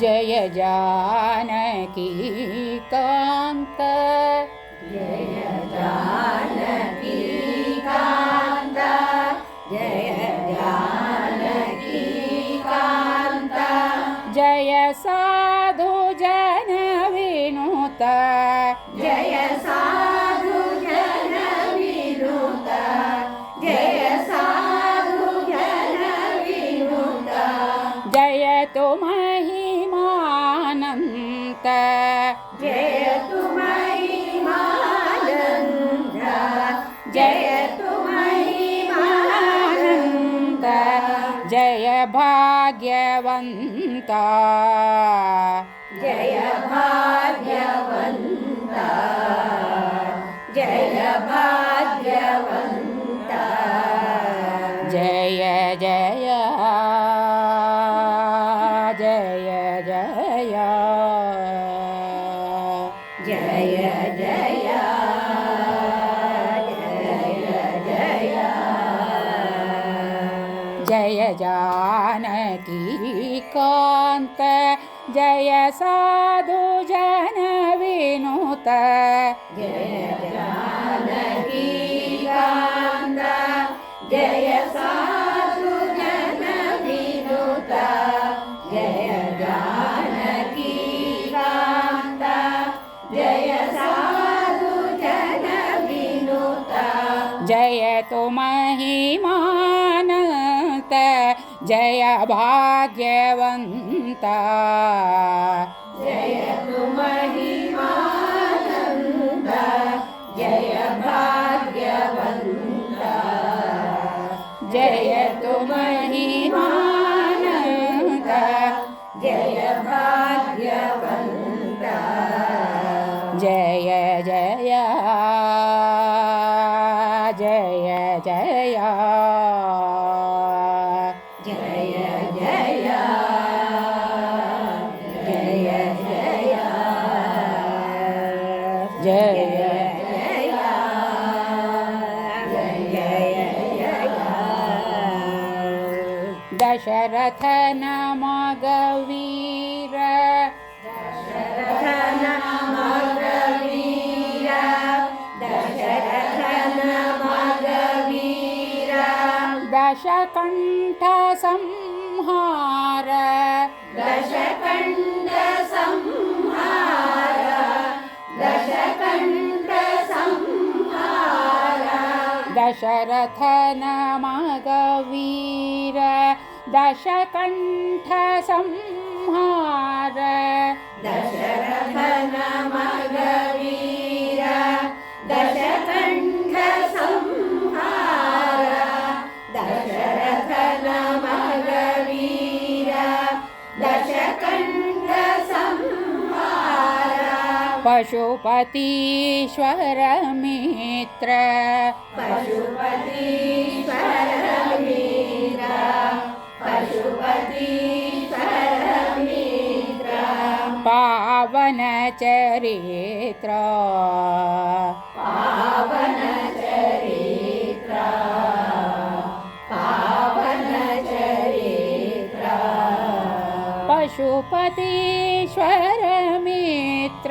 जय जानकी कान्त। जय जानकी कान्त जय जानकी कान्त जय साधु जन विनुत। जय साधु जन विनुत। जय साधु जन विनुत। जय तु जयतु मयि मानन्द जयतु मयि मानन्द जय भाग्यवन्ता जय भाग्यवन्ता जय भाग्यवन्ता जय जय ಜಯ ಸಾಧು ಜನ ವಿನೂತ ಜಯ ಸಾಧು ಜನ ವಿನೂತ ಜಯ ಜಾನಕಿ ಕಾಂತ ಜಯ ಸಾಧು ಜನ ವಿನೂತ ಜಯ ತು ಮಹಿಮಾನಂತ ಜಯ ಭಾಗ್ಯವಂತ. ಮಾತಾ ಜಯ ಮಹಿಮಾನಂದ ಜಯ ಭಾಗ್ಯವಂತ ಜಯ जय दशरथ नम गवीर दश दशकण्ठ दशकण्ठसंहार दशरथनमगवीर दशकण्ठसंहार। दशरथनमगवीर। पशुपतीश्वरमित्र। पशुपतीश्वरमित्र। पशुपति पशुपति पावनचरित्र। पशुपतिश्वर मित्र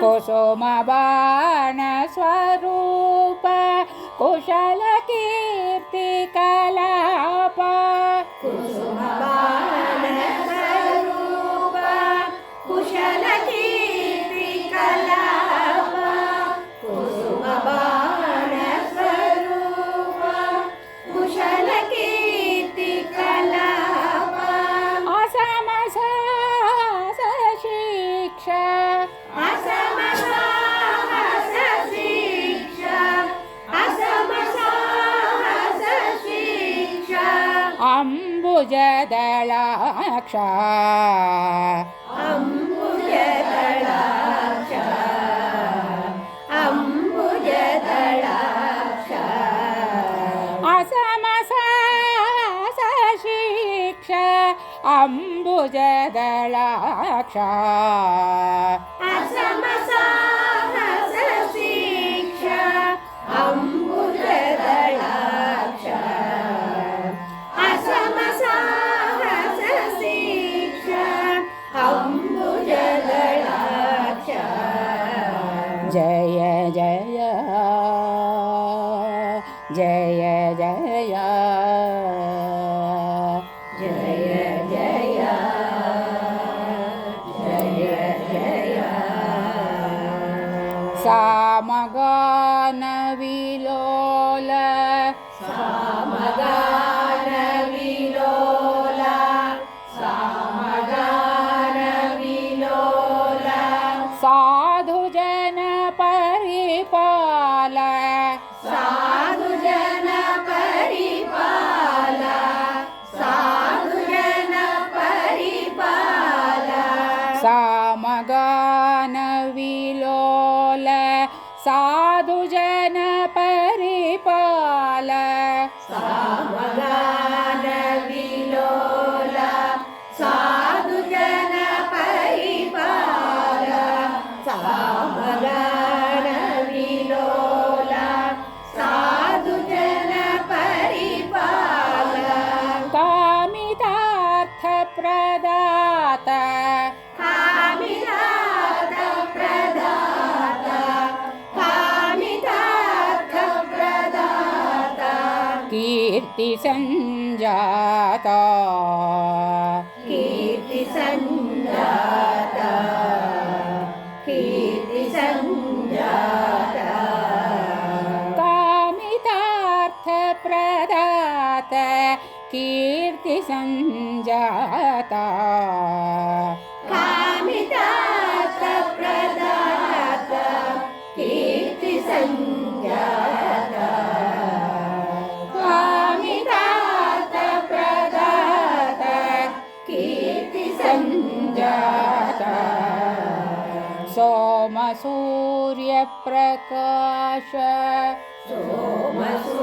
कुसुमबाणस्वरूप कुशलकीर्तिकलाप कुसुमबा ಅಂಬುಜದಳಾಕ್ಷ. ಅಂಬುಜದಳಾಕ್ಷ ಅಂಬುಜದಳಾಕ್ಷ. ಅಸಮಸಾಸೀಕ್ಷ ಅಸಮಸಾ जय जय जय जय जय सामगानविलोल सामगानविलोला सामगानविलोला साधुजन परिपाल कीर्ति सञ्जाता कीर्ति सञ्जाता कीर्ति सञ्ज्ञा कामितार्थ कीर्ति सञ्जाता सोमसूर्यप्रकाश। सोमसूर्यप्रकाश।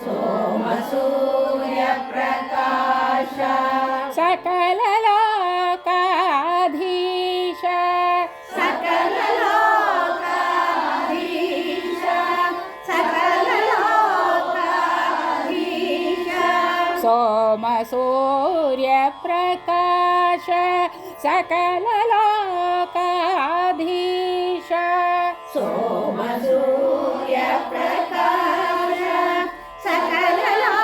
सोमसूर्यप्रकाश। सकललोकाधीश। सकललोकाधीश। सकललोकाधीश। सोमसूर्यप्रकाश सकललोकाधीश। सोमसूर्यप्रकाश सकललोकाधीश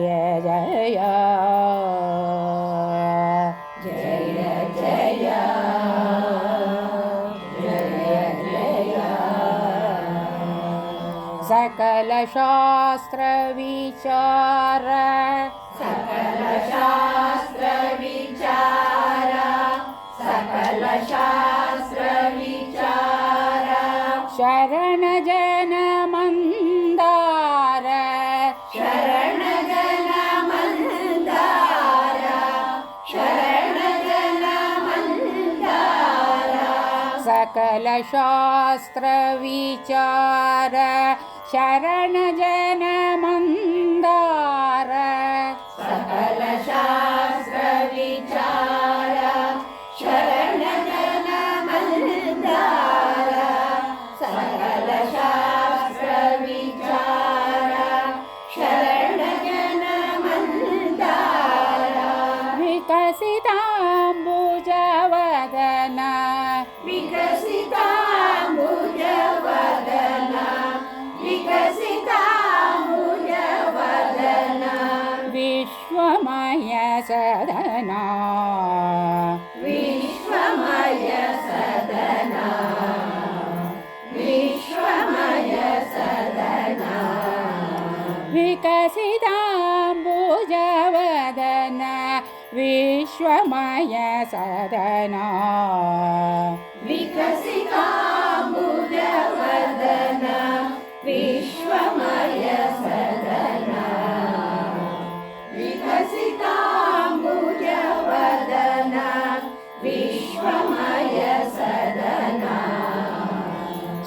सकलशास्त्रविचार। सकलशास्त्रविचार। सकलशास्त्रविचार। शरणजनमन्दार शरणजनमन्दार शरणजनमन्दार सकलशास्त्रविचार शरण जन ಸದನಾ ವಿಶ್ವಮಯ ಸದನಾ ವಿಶ್ವಮಯ ಸದನಾ ವಿಕಸಿತಾಂಬುಜವದನ ವಿಶ್ವಮಯ ಸದನಾ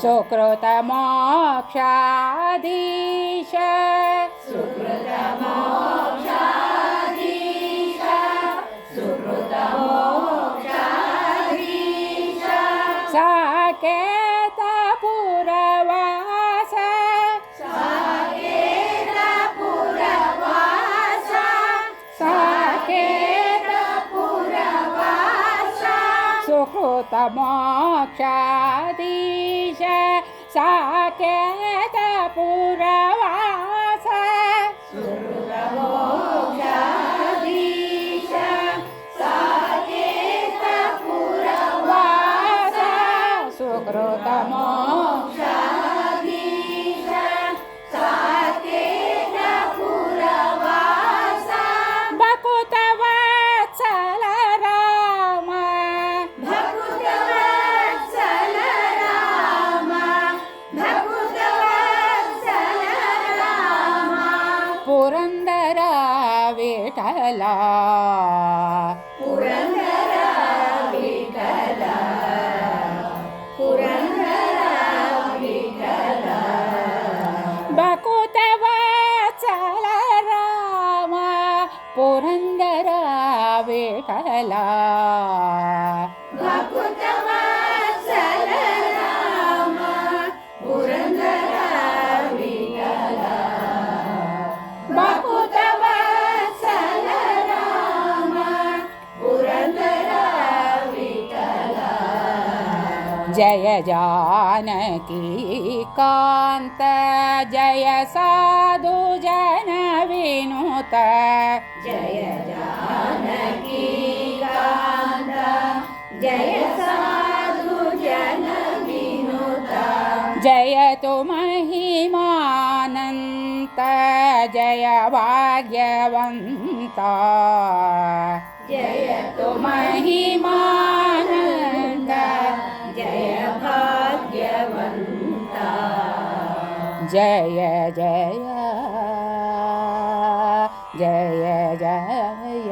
सुकृतमोक्षाधीश लोकमोक्षाधीश साकेतपुरवास जानकी कान्त जय साधु जन विनुत। जय जानकी कान्त जय साधु जन विनुता। जय तु महिमानन्त जय भाग्यवन्त। जय तु ಜಯ ಜಯ ಜಯ ಜಯ.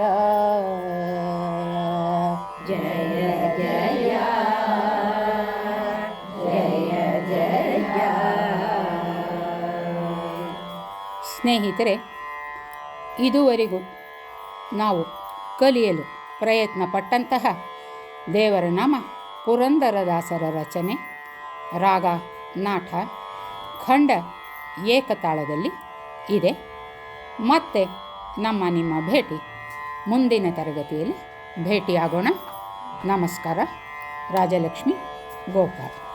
ಜಯ ಜಯ ಸ್ನೇಹಿತರೆ ಇದುವರೆಗೂ ನಾವು ಕಲಿಯಲು ಪ್ರಯತ್ನ ಪಟ್ಟಂತಹ ದೇವರ ನಾಮ ಪುರಂದರದಾಸರ ರಚನೆ ರಾಗ ನಾಟ ಖಂಡ ಏಕತಾಳದಲ್ಲಿ ಇದೆ. ಮತ್ತೆ ನಮ್ಮ ನಿಮ್ಮ ಭೇಟಿ ಮುಂದಿನ ತರಗತಿಯಲ್ಲಿ ಭೇಟಿಯಾಗೋಣ. ನಮಸ್ಕಾರ. ರಾಜಲಕ್ಷ್ಮಿ ಗೋಪಾಲ್.